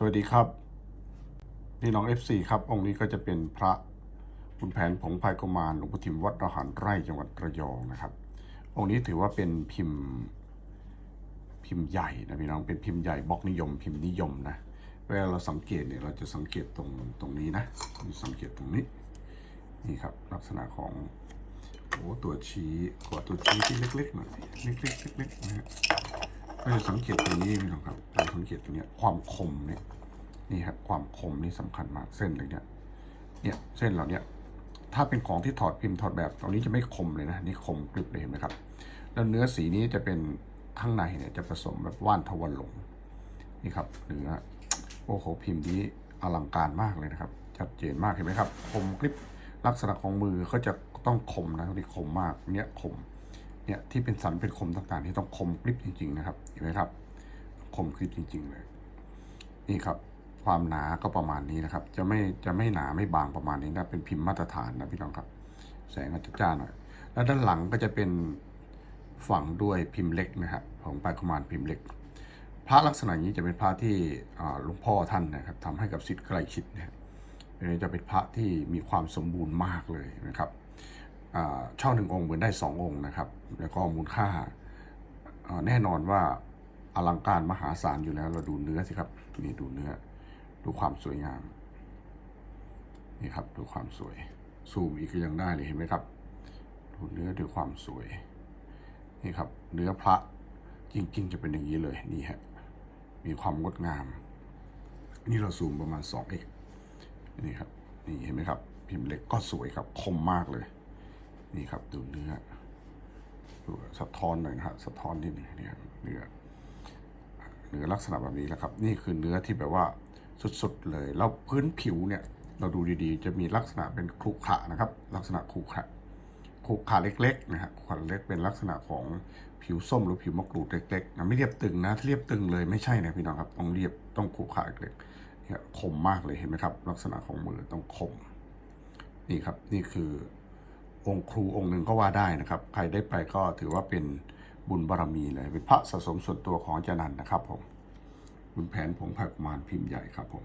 สวัสดีครับพี่น้อง FC ครับ องค์นี้ก็จะเป็นพระคุณแผนผงพายกุมารหลวงปู่ทิมวัดระหันไร่จังหวัดระยองนะครับ องค์นี้ถือว่าเป็นพิมพ์พิมพ์ใหญ่นะพี่น้องเป็นพิมพ์ใหญ่บล็อกนิยม พิมพ์นิยมนะเวลาเราสังเกตเนี่ยเราจะสังเกตตรงตรงนี้นะสังเกตตรงนี้นี่ครับลักษณะของโอ้ตัวชี้ขอตัวชี้ที่เล็กๆหน่อยเล็กๆเล็กๆนะฮะเราจะสังเกตตรงนี้พี่น้องครับ สังเกตตรงนี้ความคมเนี่ยนี่ครับความคมนี่สำคัญมากเส้นเลยเนี่ยเนี่ยเส้นเหล่าเนี้ยถ้าเป็นของที่ถอดพิมพ์ถอดแบบตรงนี้จะไม่คมเลยนะนี่คมกริบเลยเห็นไหมครับ แล้วเนื้อสีนี้จะเป็นข้างในเนี่ยจะผสมแบบว่านทวันหลงนี่ครับเนื้อโอ้โหพิมพ์นี้อลังการมากเลยนะครับชัดเจนมากเห็นไหมครับคมกริบลักษณะของมือเขาจะต้องคมนะตรงนี้คมมากเนี่ยคมเนี่ยที่เป็นสันเป็นคมต่างๆที่ต้องคมกริบจริง ๆ นะครับเห็นไหมครับ คมกริบจริง ๆ เลย นี่ครับ ความหนาก็ประมาณนี้นะครับ จะไม่จะไม่หนาไม่บางประมาณนี้นะเป็นพิมพ์มาตรฐานนะพี่น้องครับ แสงอาจจะจ้าหน่อย แล้วด้านหลังก็จะเป็นฝังด้วยพิมพ์เล็กนะครับของปลายกุมารพิมพ์เล็ก พระลักษณะนี้จะเป็นพระที่หลวงพ่อท่านนะครับทำให้กับศิษย์ใกล้ชิดนะครับนี้จะเป็นพระที่มีความสมบูรณ์มากเลยนะครับอ่าเช่าหนึ่งองค์เหมือนได้สององค์นะครับ แล้วก็มูลค่าแน่นอนว่า อลังการมหาศาลอยู่แล้ว เราดูเนื้อสิครับนี่ดูเนื้อ ดูความสวยงาม นี่ครับดูความสวย ซูมอีกก็ยังได้เลยเห็นไหมครับ ดูเนื้อดูความสวย นี่ครับ เนื้อพระจริง ๆ จะเป็นอย่างนี้เลยนี่ฮะมีความงดงาม นี่เราซูมประมาณ 2x นี่ครับ นี่เห็นไหมครับ พิมพ์เล็กก็สวยครับคมมากเลย นี่ครับดูเนื้อดูสะท้อนหน่อยนะฮะสะท้อนนิดนึงเนี่ยเนื้อ เนื้อลักษณะแบบนี้แหละครับ นี่คือเนื้อที่แบบว่าสุดๆเลย แล้วพื้นผิวเนี่ยเราดูดีๆ จะมีลักษณะเป็นครุขระนะครับ ลักษณะครุขระครุขระเล็กๆนะฮะครุขระเล็กเป็นลักษณะของผิวส้มหรือผิวมะกรูดเล็กๆนะไม่เรียบตึงนะถ้าเรียบตึงเลยไม่ใช่นะพี่น้องครับต้องเรียบต้องครุขระเล็กเนี่ยคมมากเลยเห็นไหมครับ ลักษณะของมือต้องคม นี่ครับนี่คือองค์ครูองค์หนึ่งก็ว่าได้นะครับ ใครได้ไปก็ถือว่าเป็น บุญบารมีเลยเป็นพระสะสมส่วนตัวของอาจารย์นันนะครับผมบุญแผนผงผักมารพิมพ์ใหญ่ครับผม